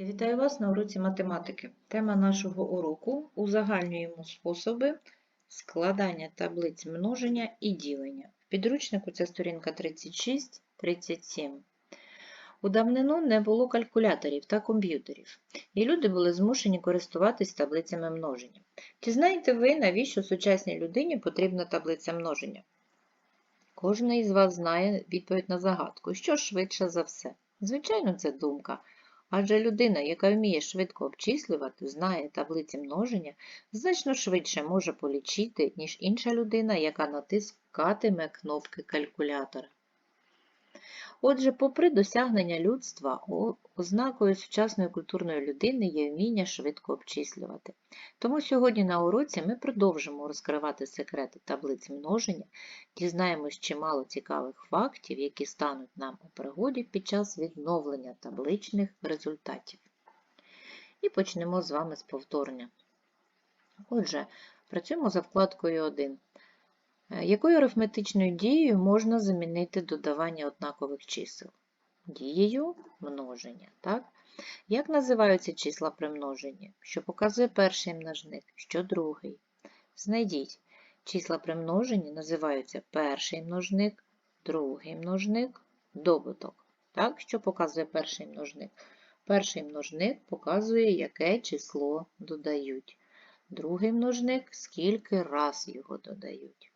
Я Вітаю вас на уроці математики. Тема нашого уроку узагальнюємо способи складання таблиць множення і ділення. В підручнику це сторінка 36-37. У давнину не було калькуляторів та комп'ютерів, і люди були змушені користуватись таблицями множення. Чи знаєте ви, навіщо сучасній людині потрібна таблиця множення? Кожен із вас знає відповідь на загадку. Що швидше за все? Звичайно, це думка. Адже людина, яка вміє швидко обчислювати, знає таблиці множення, значно швидше може полічити, ніж інша людина, яка натискатиме кнопки калькулятора. Отже, попри досягнення людства, ознакою сучасної культурної людини є вміння швидко обчислювати. Тому сьогодні на уроці ми продовжимо розкривати секрети таблиць множення, дізнаємось чимало цікавих фактів, які стануть нам у пригоді під час відновлення табличних результатів. І почнемо з вами з повторення. Отже, працюємо за вкладкою 1. Е, Якою арифметичною дією можна замінити додавання однакових чисел? Дією множення. Так? Як називаються числа при множенні? Що показує перший множник, що другий? Знайдіть. Числа при множенні називаються перший множник, другий множник, добуток. Так, що показує перший множник? Перший множник показує, яке число додають. Другий множник скільки раз його додають.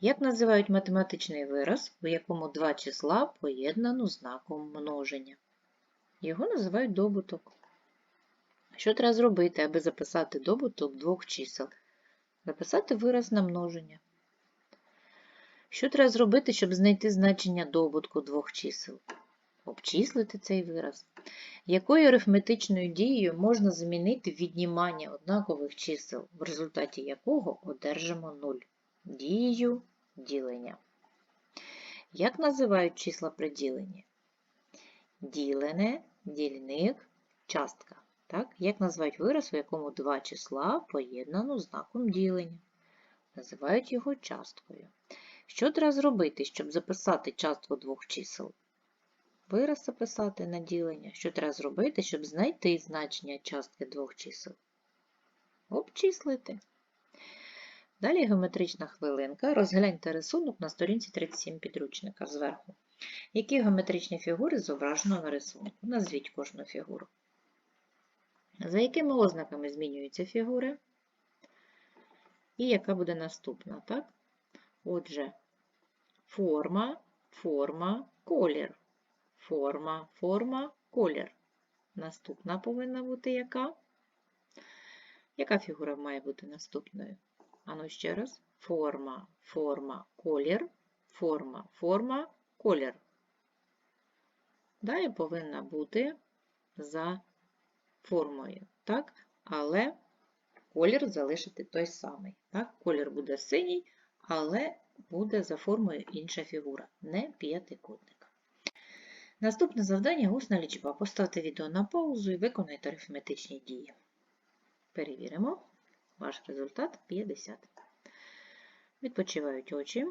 Як називають математичний вираз, у якому два числа поєднано знаком множення? Його називають добуток. Що треба зробити, аби записати добуток двох чисел? Записати вираз на множення. Що треба зробити, щоб знайти значення добутку двох чисел? Обчислити цей вираз. Якою арифметичною дією можна замінити віднімання однакових чисел, в результаті якого одержимо 0? Дією ділення. Як називають числа при діленні? Ділене, дільник, частка. Так? Як називають вираз, у якому два числа поєднано знаком ділення? Називають його часткою. Що треба зробити, щоб записати частку двох чисел? Вираз записати на ділення. Що треба зробити, щоб знайти значення частки двох чисел? Обчислити. Далі геометрична хвилинка. Розгляньте рисунок на сторінці 37 підручника зверху. Які геометричні фігури зображено на рисунку? Назвіть кожну фігуру. За якими ознаками змінюються фігури? І яка буде наступна, так? Отже, форма, форма, колір. Форма, форма, колір. Наступна повинна бути яка? Яка фігура має бути наступною? Ану ще раз. Форма, форма, колір, форма, форма, колір. Далі повинна бути за формою, так? Але колір залишити той самий. Так? Колір буде синій, але буде за формою інша фігура, не п'ятикутник. Наступне завдання усна лічба. Поставте відео на паузу і виконайте арифметичні дії. Перевіримо. Ваш результат 50. Відпочивають очі.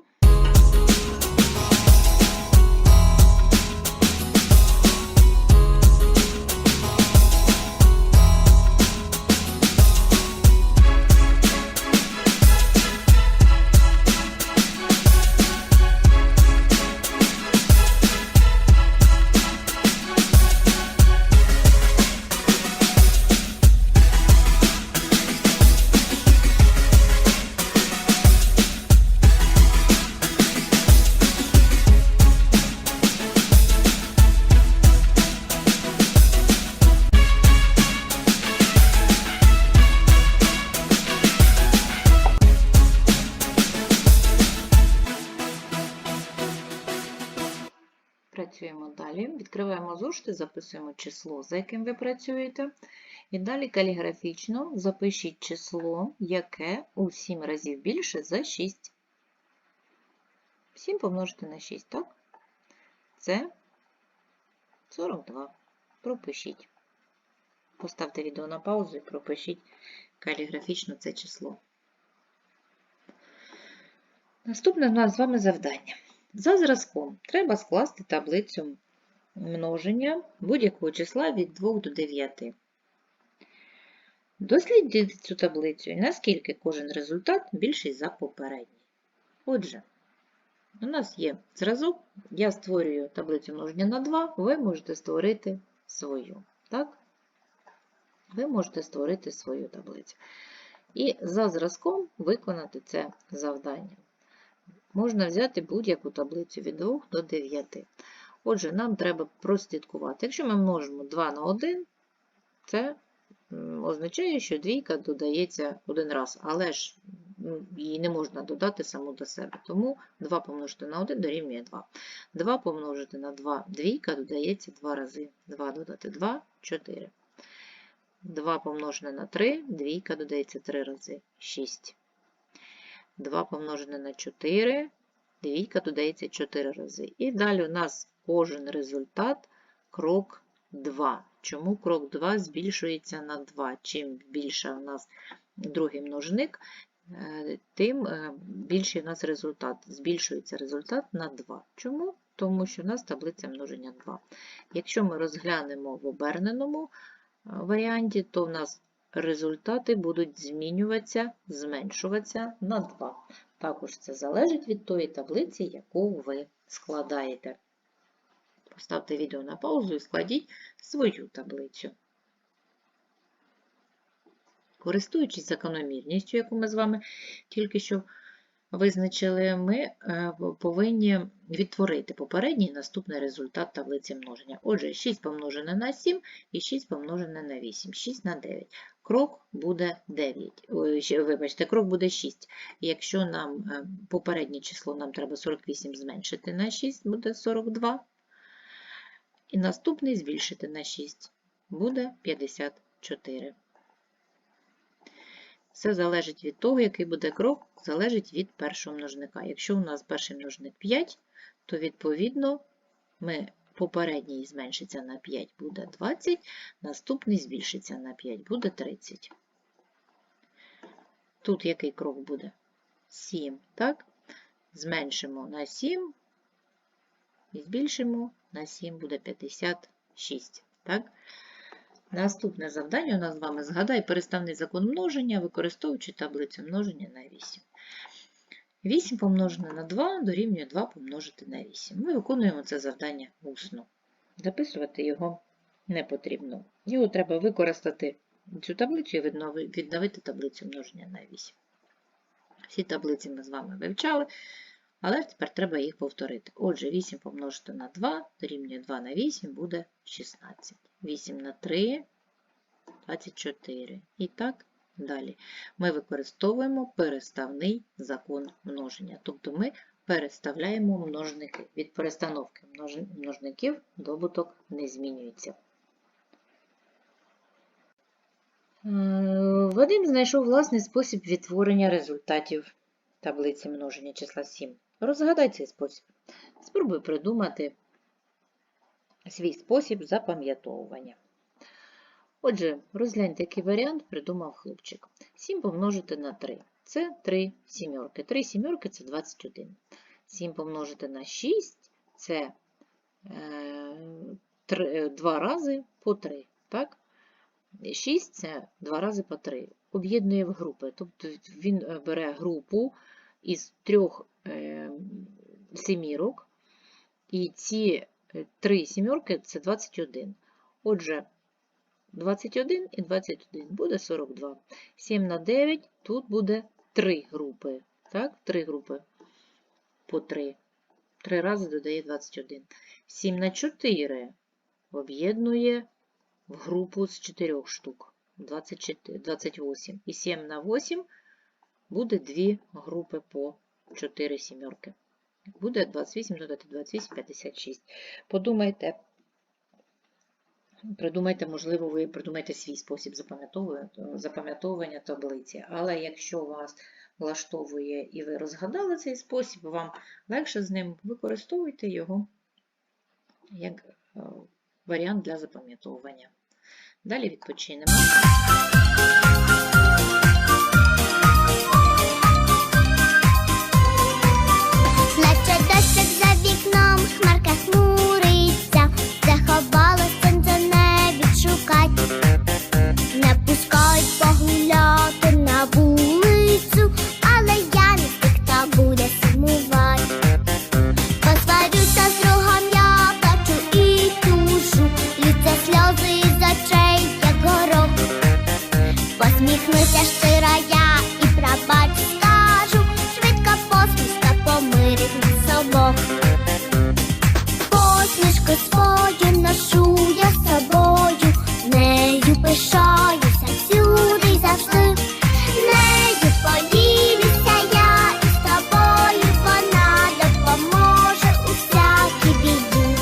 Працюємо далі. Відкриваємо зошити, записуємо число, за яким ви працюєте. І далі каліграфічно запишіть число, яке у 7 разів більше за 6. 7 помножити на 6, так? Це 42. Пропишіть. Поставте відео на паузу і пропишіть каліграфічно це число. Наступне в нас з вами завдання. За зразком треба скласти таблицю множення будь-якого числа від 2 до 9. Дослідіть цю таблицю і наскільки кожен результат більший за попередній. Отже, у нас є зразок, я створюю таблицю множення на 2, ви можете створити свою. Так? Ви можете створити свою таблицю. І за зразком виконати це завдання. Можна взяти будь-яку таблицю від 2 до 9. Отже, нам треба прослідкувати. Якщо ми множимо 2 на 1, це означає, що двійка додається один раз, але ж її не можна додати саму до себе. Тому 2 помножити на 1 дорівнює 2. 2 помножити на 2, двійка додається 2 рази. 2 додати 2 4. 2 помножене на 3, двійка додається 3 рази 6. 2 помножене на 4, двійка додається 4 рази. І далі у нас кожен результат крок 2. Чому крок 2 збільшується на 2? Чим більше у нас другий множник, е, тим е, більший у нас результат. Збільшується результат на 2. Чому? Тому що у нас таблиця множення 2. Якщо ми розглянемо в оберненому е, варіанті, то в нас результати будуть змінюватися, зменшуватися на 2. Також це залежить від тої таблиці, яку ви складаєте. Поставте відео на паузу і складіть свою таблицю. Користуючись закономірністю, яку ми з вами тільки що визначили, ми е, повинні відтворити попередній і наступний результат таблиці множення. Отже, 6 помножене на 7 і 6 помножене на 8, 6 на 9. Крок буде 9. Ой, Вибачте, крок буде 6. Якщо нам е, попереднє число нам треба 48 зменшити на 6, буде 42. І наступний збільшити на 6 буде 54. Все залежить від того, який буде крок, залежить від першого множника. Якщо у нас перший множник 5, то відповідно ми попередній зменшиться на 5 буде 20, наступний збільшиться на 5 буде 30. Тут який крок буде? 7, так? Зменшимо на 7 і збільшимо на 7 буде 56. Так? Наступне завдання у нас з вами згадай переставний закон множення, використовуючи таблицю множення на 8. 8 помножене на 2 дорівнює 2 помножити на 8. Ми виконуємо це завдання усно. Записувати його не потрібно. Його треба використати цю таблицю і відновити таблицю множення на 8. Всі таблиці ми з вами вивчали, але тепер треба їх повторити. Отже, 8 помножити на 2 дорівнює 2 на 8 буде 16. 8 на 3 24. І так далі. Ми використовуємо переставний закон множення. Тобто ми переставляємо множники. Від перестановки множників добуток не змінюється. Е, Вадим знайшов власний спосіб відтворення результатів таблиці множення числа 7. Розгадай цей спосіб. Спробуй придумати свій спосіб запам'ятовування. Отже, розгляньте, який варіант придумав хлопчик. 7 помножити на 3. Це 3 сімерки. 3 сімерки це 21. 7 помножити на 6 це 2 е, рази по 3. Так? 6 це 2 рази по 3. Об'єднує в групи. Тобто він е, бере групу із трьох е, сімірок, і ці 3 сімерки це 21. Отже, 21 і 21 буде 42. 7 на 9 тут буде 3 групи. Так, 3 групи по 3. 3 рази додає 21. 7 на 4 об'єднує в групу з 4 штук. 24, 28. І 7 на 8 буде 2 групи по 4 сімерки. Буде 28 додати 28, 56. Подумайте, придумайте, можливо, ви придумаєте свій спосіб запам'ятовування таблиці. Але якщо вас влаштовує і ви розгадали цей спосіб, вам легше з ним використовуйте його як е, варіант для запам'ятовування. Далі відпочинемо. Посміхнуся щира я і пробач скажу. Швидка посмішка помирить нас обох. Посмішку свою ношу я з собою, нею пишаюся всюди й завжди. Нею поділюся я і з тобою вона допоможе у всякій біді.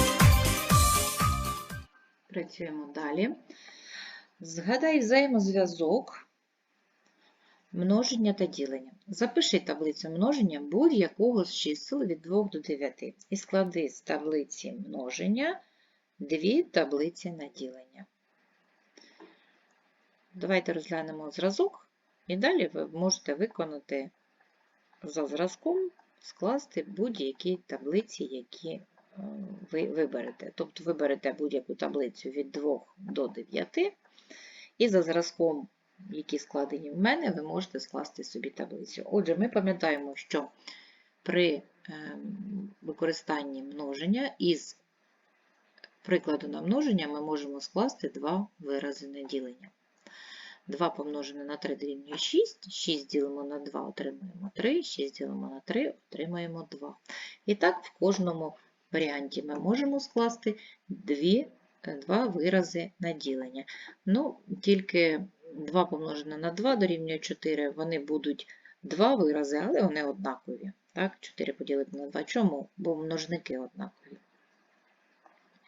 Працюємо далі. Згадай взаємозв'язок множення та ділення. Запиши таблицю множення будь-якого з чисел від 2 до 9 і склади з таблиці множення дві таблиці на ділення. Давайте розглянемо зразок, і далі ви можете виконати за зразком, скласти будь-які таблиці, які е, ви виберете. Тобто виберете будь-яку таблицю від 2 до 9, і за зразком, які складені в мене, ви можете скласти собі таблицю. Отже, ми пам'ятаємо, що при ем, використанні множення із прикладу на множення ми можемо скласти два вирази на ділення. 2 помножене на 3 дорівнює 6, 6 ділимо на 2, отримуємо 3, 6 ділимо на 3, отримаємо 2. І так в кожному варіанті ми можемо скласти дві, е, два вирази на ділення. Ну, тільки 2 помножене на 2 дорівнює 4, вони будуть два вирази, але вони однакові. Так, 4 поділити на 2. Чому? Бо множники однакові.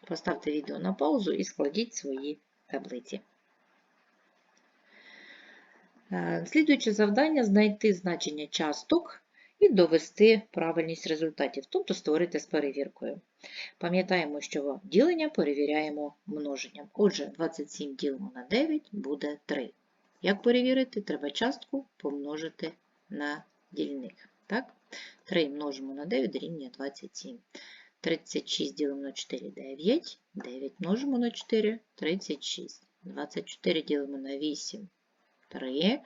Поставте відео на паузу і складіть свої таблиці. Е, Слідуюче завдання знайти значення часток і довести правильність результатів, тобто створити з перевіркою. Пам'ятаємо, що ділення перевіряємо множенням. Отже, 27 ділимо на 9 буде 3. Як перевірити? Треба частку помножити на дільник. Так? 3 множимо на 9 дорівнює 27. 36 ділимо на 4 9. 9 множимо на 4 36. 24 ділимо на 8 3.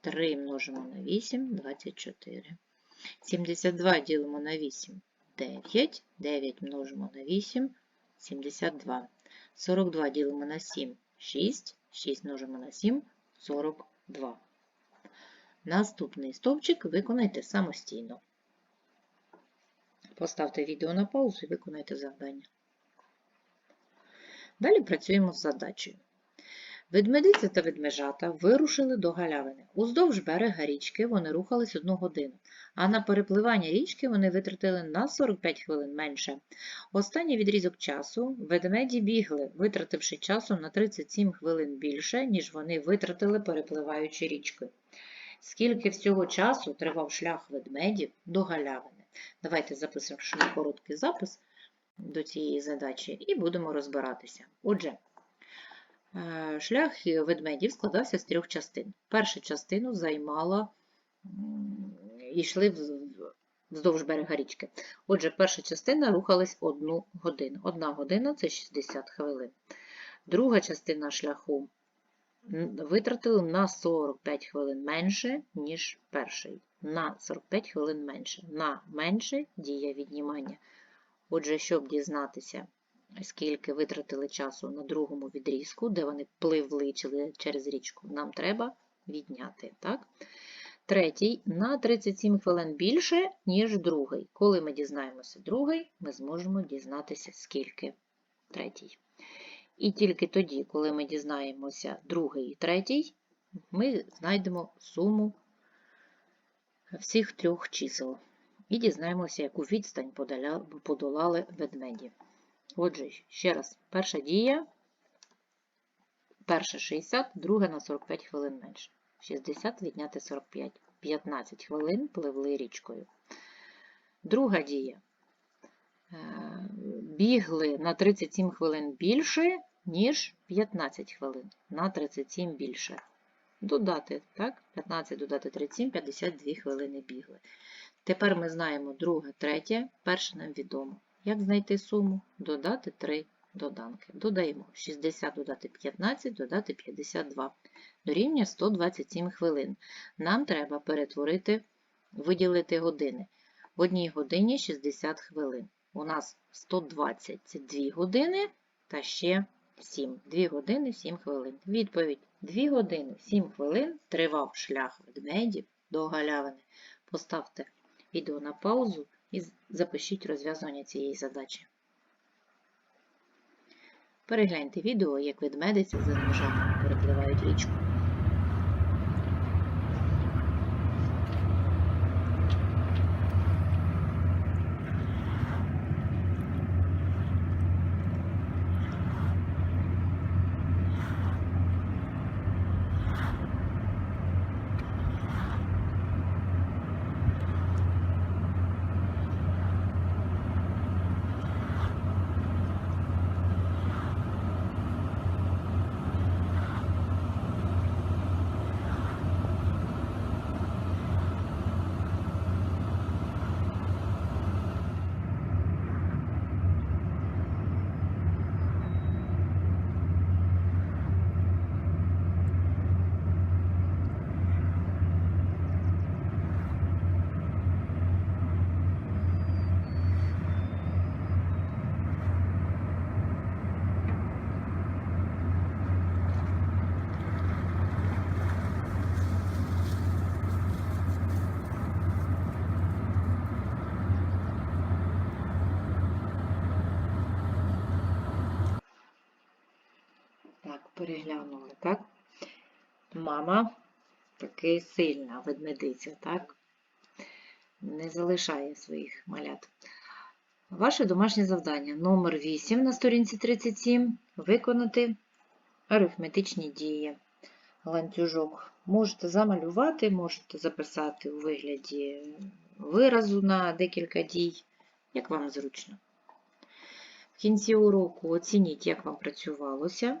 3 множимо на 8 24. 72 ділимо на 8 9. 9 множимо на 8 72. 42 ділимо на 7 6. 6 множимо на 7 42. Наступний стовпчик виконайте самостійно. Поставте відео на паузу і виконайте завдання. Далі працюємо з задачею. Ведмедиця та ведмежата вирушили до галявини. Уздовж берега річки вони рухались одну годину, а на перепливання річки вони витратили на 45 хвилин менше. Останній відрізок часу ведмеді бігли, витративши часу на 37 хвилин більше, ніж вони витратили, перепливаючи річкою. Скільки всього часу тривав шлях ведмедів до галявини? Давайте записуємо короткий запис до цієї задачі і будемо розбиратися. Отже, Шлях ведмедів складався з трьох частин. Першу частину займала йшли вздовж берега річки. Отже, перша частина рухалась одну годину. Одна година це 60 хвилин. Друга частина шляху витратили на 45 хвилин менше, ніж перший. На 45 хвилин менше. На менше дія віднімання. Отже, щоб дізнатися, скільки витратили часу на другому відрізку, де вони пливли через річку, нам треба відняти. Так? Третій на 37 хвилин більше, ніж другий. Коли ми дізнаємося другий, ми зможемо дізнатися, скільки третій. І тільки тоді, коли ми дізнаємося другий і третій, ми знайдемо суму всіх трьох чисел. І дізнаємося, яку відстань подолали ведмеді. Отже, ще раз, перша дія, перша 60, друга на 45 хвилин менше. 60 відняти 45. 15 хвилин пливли річкою. Друга дія. Е, Бігли на 37 хвилин більше, ніж 15 хвилин. На 37 більше. Додати, так? 15 додати 37, 52 хвилини бігли. Тепер ми знаємо друге, третє, перше нам відомо. Як знайти суму? Додати 3 доданки. Додаємо 60 додати 15, додати 52. Дорівнює 127 хвилин. Нам треба перетворити, виділити години. В одній годині 60 хвилин. У нас 120 це 2 години та ще 7. 2 години 7 хвилин. Відповідь. 2 години 7 хвилин тривав шлях ведмедів до галявини. Поставте відео на паузу і запишіть розв'язування цієї задачі. Перегляньте відео, як ведмедиці за ножами перепливають річку. Так, переглянули, так? Мама таки сильна ведмедиця, так? Не залишає своїх малят. Ваше домашнє завдання номер 8 на сторінці 37 виконати арифметичні дії. Ланцюжок можете замалювати, можете записати у вигляді виразу на декілька дій, як вам зручно. В кінці уроку оцініть, як вам працювалося.